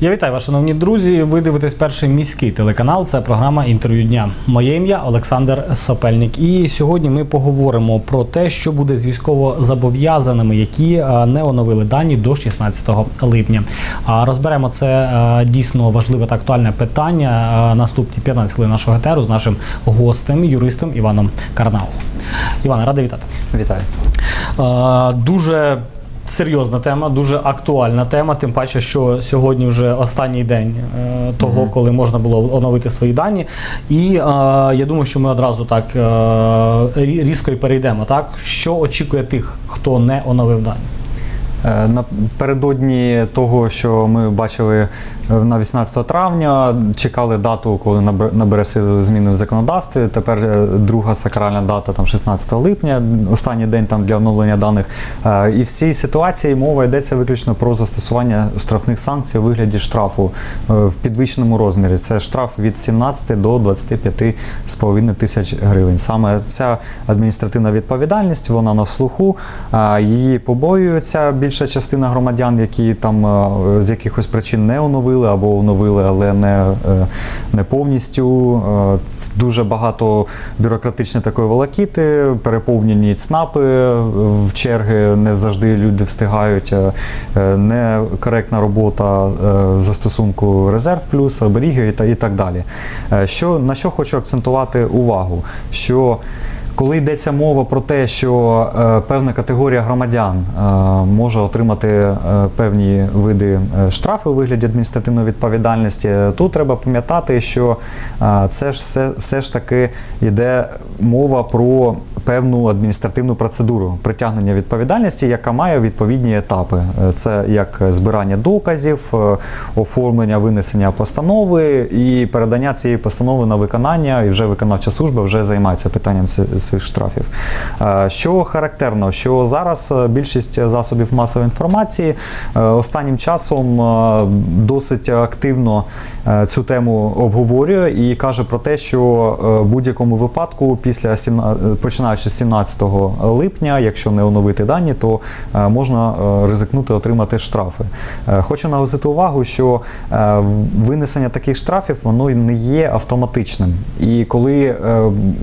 Я вітаю вас, шановні друзі. Ви дивитесь перший міський телеканал. Це програма інтерв'ю дня. Моє ім'я Олександр Сопельник. І сьогодні ми поговоримо про те, що буде з військовозобов'язаними, які е, не оновили дані до 16 липня. А розберемо це е, дійсно важливе та актуальне питання. е, Наступні 15 хвилин нашого етеру з нашим гостем, юристом Іваном Карнау. Іване, радий вітати. Вітаю. Дуже серйозна тема, дуже актуальна тема. Тим паче, що сьогодні вже останній день е, того, Мгм. коли можна було оновити свої дані. І е, я думаю, що ми одразу так е, різко і перейдемо. Так, що очікує тих, хто не оновив дані? Е, Напередодні того, що ми бачили е, на 18 травня, чекали дату, коли набер- набере сили зміни в законодавстві. Тепер е, друга сакральна дата, там 16 липня, останній день там для оновлення даних. І в цій ситуації мова йдеться виключно про застосування штрафних санкцій у вигляді штрафу в підвищеному розмірі. Це штраф від 17 до 25,5 тисяч гривень. Саме ця адміністративна відповідальність, вона на слуху. Її побоюються більша частина громадян, які там е, з якихось причин не оновили або оновили, але не, е, не повністю. Е, Дуже багато бюрократичної такої волокіти, переповнені ЦНАПи в черги, не завжди люди встигають. Некоректна робота застосунку резерв плюс, оберіги і та- і так далі. Що, на що хочу акцентувати увагу? Що коли йдеться мова про те, що е, певна категорія громадян е, може отримати е, певні види штрафу у вигляді адміністративної відповідальності, тут треба пам'ятати, що це ж все, все ж таки йде мова про певну адміністративну процедуру притягнення відповідальності, яка має відповідні етапи. Це як збирання доказів, оформлення винесення постанови і передання цієї постанови на виконання, і вже виконавча служба вже займається питанням ці- цих штрафів. Е, Що характерно, що зараз е, більшість засобів масової інформації е, останнім часом досить активно цю тему обговорює і каже про те, що в будь-якому випадку після 17 починаючи з 17 липня, якщо не оновити дані, то можна ризикнути отримати штрафи. Хочу наголосити увагу, що винесення таких штрафів воно не є автоматичним. І коли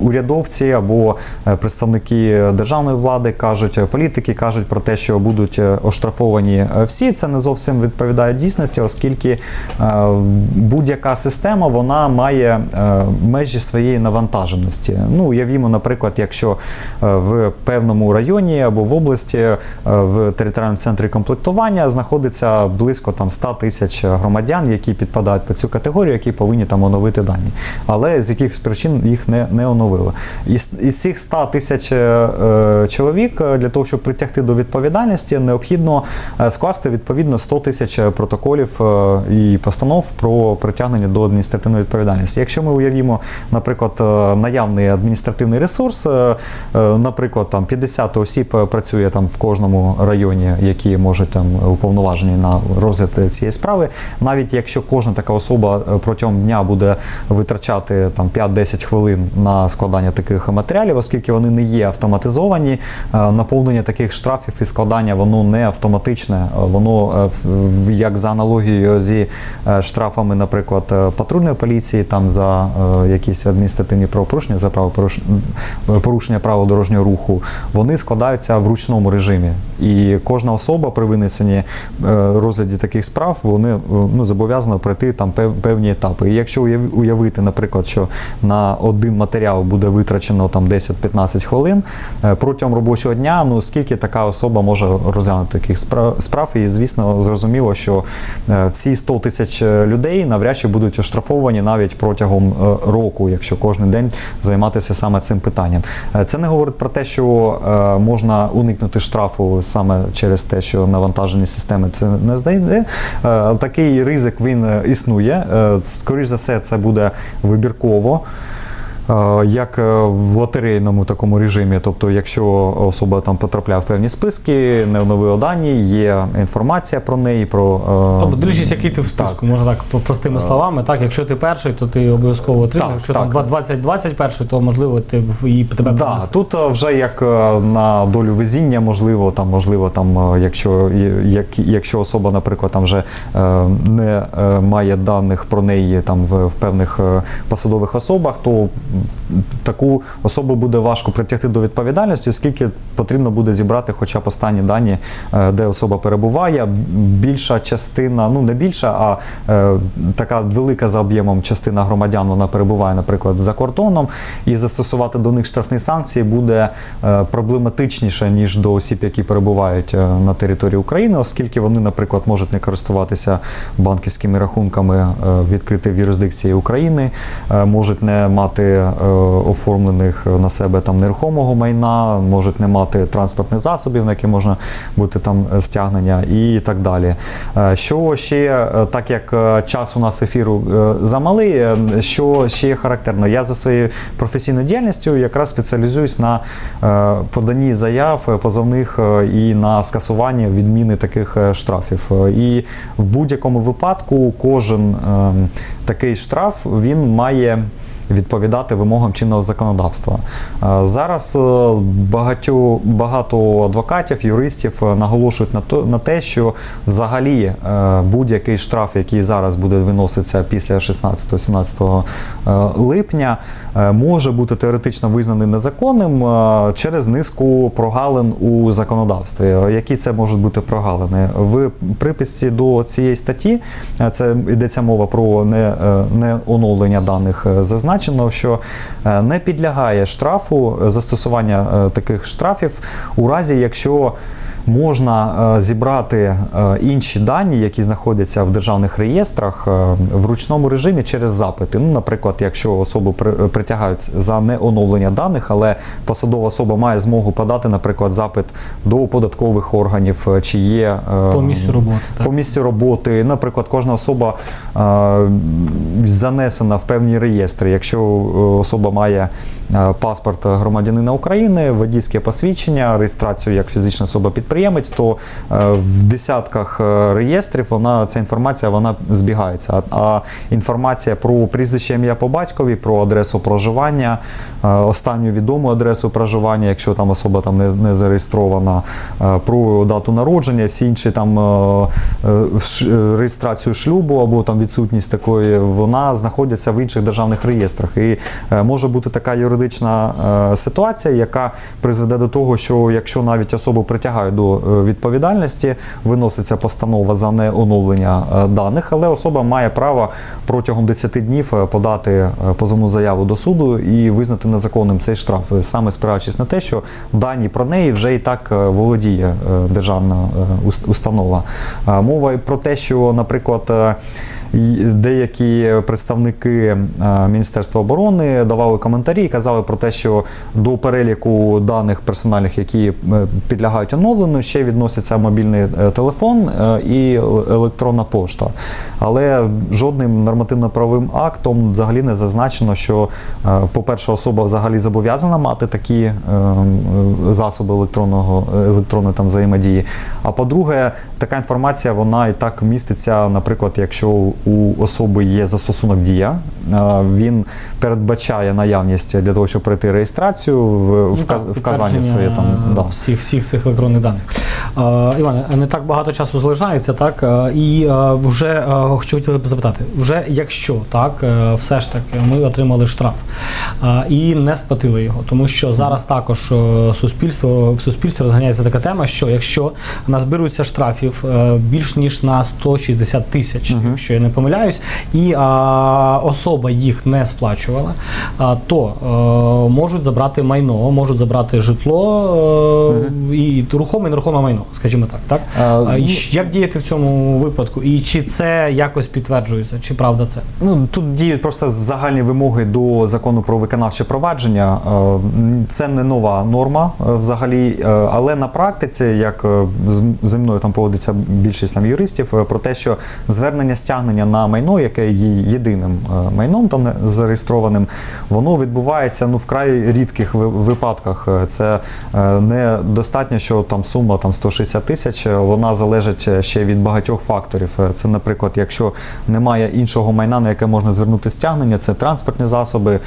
урядовці або е, представники державної влади кажуть, е, політики кажуть про те, що будуть е, оштрафовані всі, це не зовсім відповідає дійсності, оскільки будь-яка система вона має межі своєї навантаженості. Ну, уявімо, наприклад, якщо в певному районі або в області в територіальному центрі комплектування знаходиться близько там 100 тисяч громадян, які підпадають під цю категорію, які повинні там оновити дані. Але з якихось причин їх не, не оновили. Із, із цих 100 тисяч е, чоловік е, для того, щоб притягти до відповідальності, необхідно е, скласти відповідно 100 тисяч протоколів і постанов про притягнення до адміністративної відповідальності. Якщо ми уявімо, наприклад, наявний адміністративний ресурс, наприклад, там 50 осіб працює там в кожному районі, які можуть там уповноважені на розгляд цієї справи, навіть якщо кожна така особа протягом дня буде витрачати там 5-10 хвилин на складання таких матеріалів, оскільки вони не є автоматизовані, е, наповнення таких штрафів і складання воно не автоматичне, е, воно е, як за аналогією зі штрафами, наприклад, патрульної поліції там за якісь адміністративні правопорушення, за порушення правил дорожнього руху, вони складаються в ручному режимі. І кожна особа при винесенні розгляді таких справ вони ну, зобов'язана пройти там певні етапи. І якщо уявити, наприклад, що на один матеріал буде витрачено там 10-15 хвилин е, протягом робочого дня, ну скільки така особа може розглянути таких справ? І звісно, зрозуміло, що е, всі 100 тисяч е, людей навряд чи будуть оштрафовані навіть протягом року, якщо кожен день займатися саме цим питанням. Це не говорить про те, що можна уникнути штрафу саме через те, що навантажені системи це не знайде. Такий ризик він існує. Е, Скоріш за все, це буде вибірково. Е, Як е, в лотерейному такому режимі, тобто, якщо особа там потрапляє в певні списки, не оновила дані, є інформація про неї, про е, Тобто, дивлячись, який ти в списку, можна так простими словами. Так, якщо ти перший, то ти обов'язково отримаєш. Так, Якщо там так. 20 21 то можливо ти в- і тебе Да, тут вже як на долю везіння, можливо, там, можливо, там, якщо, як, якщо особа, наприклад, там вже не має даних про неї там в, в певних посадових особах, то таку особу буде важко притягти до відповідальності, оскільки потрібно буде зібрати хоча б останні дані, е, де особа перебуває. Більша частина, ну не більша, а е, така велика за об'ємом частина громадян вона перебуває, наприклад, за кордоном, і застосувати до них штрафні санкції буде е, проблематичніше, ніж до осіб, які перебувають на території України, оскільки вони, наприклад, можуть не користуватися банківськими рахунками відкрити в юрисдикції України, можуть не мати е, оформлених на себе там нерухомого майна, можуть не мати транспортних засобів, на які можна бути там стягнення, і так далі. Е, Що ще, е, так як час у нас ефіру замалий, що ще характерно? Я за своєю професійною діяльністю якраз спеціалізуюсь на поданні заяв, позовних і на скасуванні відміни таких штрафів. І в будь-якому випадку кожен е, такий штраф він має відповідати вимогам чинного законодавства. Е, Зараз багатю, багато адвокатів, юристів е, наголошують на, то, на те, що взагалі е, будь-який штраф, який зараз буде виноситися після 16-17 е, липня, е, може бути теоретично визнаний незаконним е, через низку прогалин у законодавстві. Е, Які це можуть бути прогалини? В приписці до цієї статті е, це йдеться мова про не, е, не оновлення даних. е, Зазначено, що е, не підлягає штрафу е, застосування е, таких штрафів у разі, якщо можна е, зібрати е, інші дані, які знаходяться в державних реєстрах е, в ручному режимі через запити. Ну, наприклад, якщо особу притягають за неоновлення даних, але посадова особа має змогу подати, наприклад, запит до податкових органів, чи є По місцю роботи. По місцю роботи. Наприклад, кожна особа занесена в певні реєстри. Якщо особа має паспорт громадянина України, водійське посвідчення, реєстрацію як фізична особа підприємець, то е, в десятках е, реєстрів вона ця інформація вона збігається. А, інформація про прізвище ім'я по батькові, про адресу проживання, е, останню відому адресу проживання, якщо там особа там не, не зареєстрована, про дату народження, всі інші там реєстрацію шлюбу або там відсутність такої, вона знаходиться в інших державних реєстрах. І може бути така юридична ситуація, яка призведе до того, що якщо навіть особу притягають до е, відповідальності, виноситься постанова за неоновлення е, даних, але особа має право протягом 10 днів е, подати позовну заяву до суду і визнати незаконним цей штраф, саме спираючись на те, що дані про неї вже і так володіє державна установа. Мова про те, що, наприклад, деякі представники е, Міністерства оборони давали коментарі і казали про те, що до переліку даних персональних, які е, підлягають оновленню, ще відносяться мобільний е, телефон і електронна пошта. Але жодним нормативно-правовим актом взагалі не зазначено, що, по-перше, особа взагалі зобов'язана мати такі засоби електронного електронної там взаємодії. А по-друге, така інформація вона і так міститься, наприклад, якщо у особи є застосунок дія, е, він передбачає наявність для того, щоб пройти реєстрацію в Ну, вказання своє там. Да. всіх, всіх цих електронних даних. Е, Іване, не так багато часу залишається, так? Е, І вже що хотіли б запитати, вже якщо так, все ж таки ми отримали штраф і не сплатили його, тому що зараз також суспільство в суспільстві розганяється така тема, що якщо назбирується штрафів більш ніж на 160 тисяч, якщо я не помиляюсь, і а, особа їх не сплачувала, а, то е, можуть забрати майно, можуть забрати житло е, і рухомий нерухоме майно, скажімо так. так? А, і ну- як діяти в цьому випадку? І чи це якось підтверджується, чи правда це? Ну тут діють просто загальні вимоги до закону про виконавче провадження. Е, Це не нова норма взагалі, але на практиці, як зі мною там поводиться більшість там юристів, про те, що звернення стягнення на майно, яке є єдиним е, майном там зареєстрованим, воно відбувається ну вкрай рідких випадках. Е, Це е, недостатньо, що там сума там 160 тисяч, е, вона залежить е, ще від багатьох факторів. Е, Це, наприклад, якщо немає іншого майна, на яке можна звернути стягнення, це транспортні засоби, е,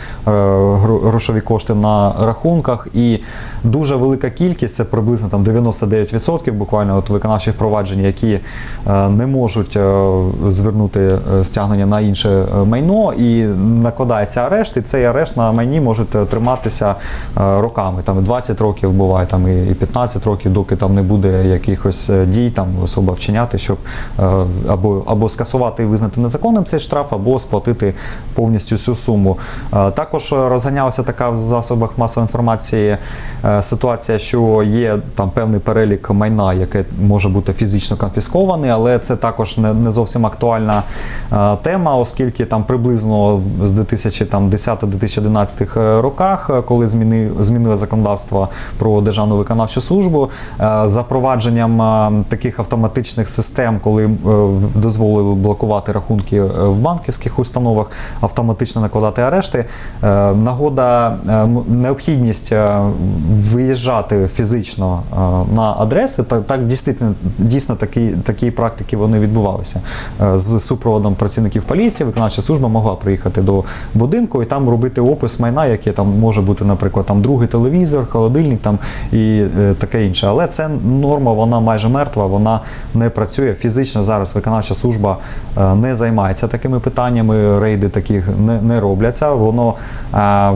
грошові кошти на рахунках, і дуже велика кількість, це приблизно там 99% буквально от виконавчих проваджень, які е, не можуть е, звернути е, стягнення на інше е, майно, і накладається арешт, і цей арешт на майні може триматися е, роками. Там і 20 років буває, там і і 15 років, доки там не буде якихось дій, там особа вчиняти, щоб або, або скасувати і визнати незаконним цей штраф, або сплатити повністю всю суму. Також розганялася така в засобах масової інформації ситуація, що є там певний перелік майна, яке може бути фізично конфісковане, але це також не, не зовсім актуальна тема, оскільки там приблизно з 2010-2011 роках, е, коли зміни, змінили законодавство про державну виконавчу службу, е, запровадженням е, таких автоматичних систем, коли е, дозволили блокувати рахунки е, в банківських установах, автоматично накладати арешти. Е, Нагода, е, необхідність е, виїжджати фізично е, на адреси, так, дійсно, такі, такі практики вони відбувалися. Е, З супроводом працівників поліції, виконавча служба могла приїхати до будинку і там робити опис майна, яке там може бути, наприклад, там другий телевізор, холодильник там і е, таке інше. Але це норма, вона майже мертва, вона не працює. Фізично зараз виконавча служба е, не займається такими питаннями, рейди таких не, не робляться. Воно, е,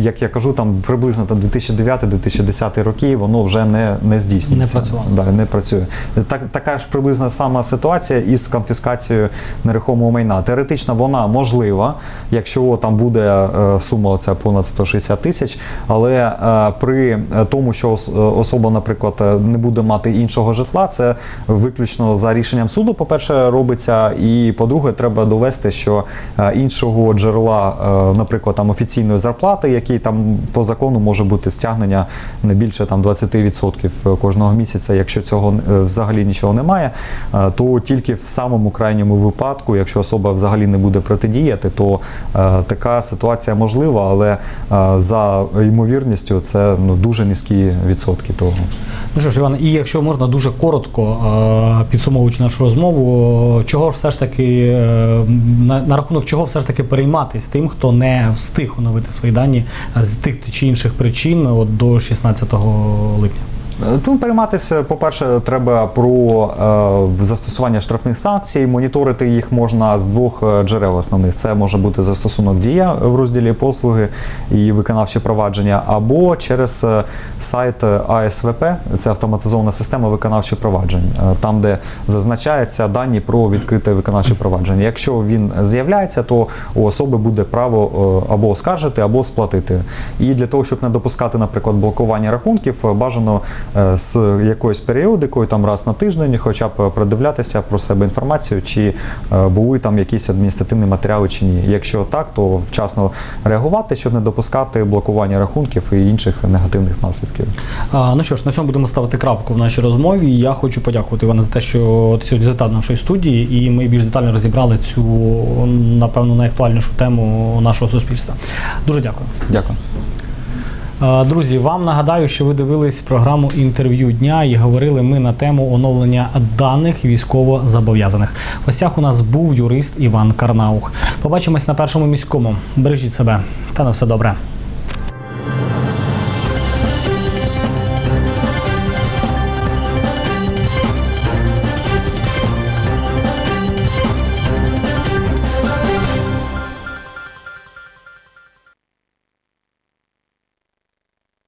як я кажу, там приблизно там 2009-2010 роки воно вже не, не здійснюється. Не працювало. Да, не працює. Так, така ж приблизно сама ситуація із конфіскацією нерухомого майна. Теоретично вона можлива, якщо там буде е, сума оця понад 160 тисяч, але е, при е, тому, що особа, наприклад, не буде мати іншого житла, це виключно за рішенням суду, по-перше, робиться, і по-друге, треба довести, що іншого джерела, наприклад, там офіційної зарплати, який там по закону може бути стягнення не більше там 20% кожного місяця. Якщо цього взагалі нічого немає, то тільки в самому крайньому випадку, якщо особа взагалі не буде протидіяти, то е, така ситуація можлива, але е, за ймовірністю це ну дуже низькі відсотки того. Ну що ж, Іван, і якщо можна дуже коротко е, підсумовуючи нашу розмову, чого все ж таки на, на рахунок чого все ж таки перейматись тим, хто не встиг оновити свої дані з тих чи інших причин от до 16 липня. Е, Тут перейматися, по-перше, треба про е, застосування штрафних санкцій. Моніторити їх можна з двох е, джерел основних. Це може бути застосунок дія в розділі послуги і виконавче провадження, або через сайт АСВП, це автоматизована система виконавчих проваджень, там, де зазначаються дані про відкрите виконавче провадження. Якщо він з'являється, то у особи буде право або оскаржити, або сплатити. І для того, щоб не допускати, наприклад, блокування рахунків, бажано з якоюсь періодикою, там раз на тиждень, хоча б продивлятися про себе інформацію, чи е, були там якісь адміністративні матеріали чи ні. Якщо так, то вчасно реагувати, щоб не допускати блокування рахунків і інших негативних наслідків. А, ну що ж, на цьому будемо ставити крапку в нашій розмові. Я хочу подякувати Іване за те, що ти сьогодні завітав нашої студії, і ми більш детально розібрали цю напевно найактуальнішу тему нашого суспільства. Дуже дякую. Дякую. Е, Друзі, вам нагадаю, що ви дивились програму інтерв'ю дня і говорили ми на тему оновлення даних військово-зобов'язаних. В гостях у нас був юрист Іван Карнаух. Побачимось на першому міському. Бережіть себе та на все добре.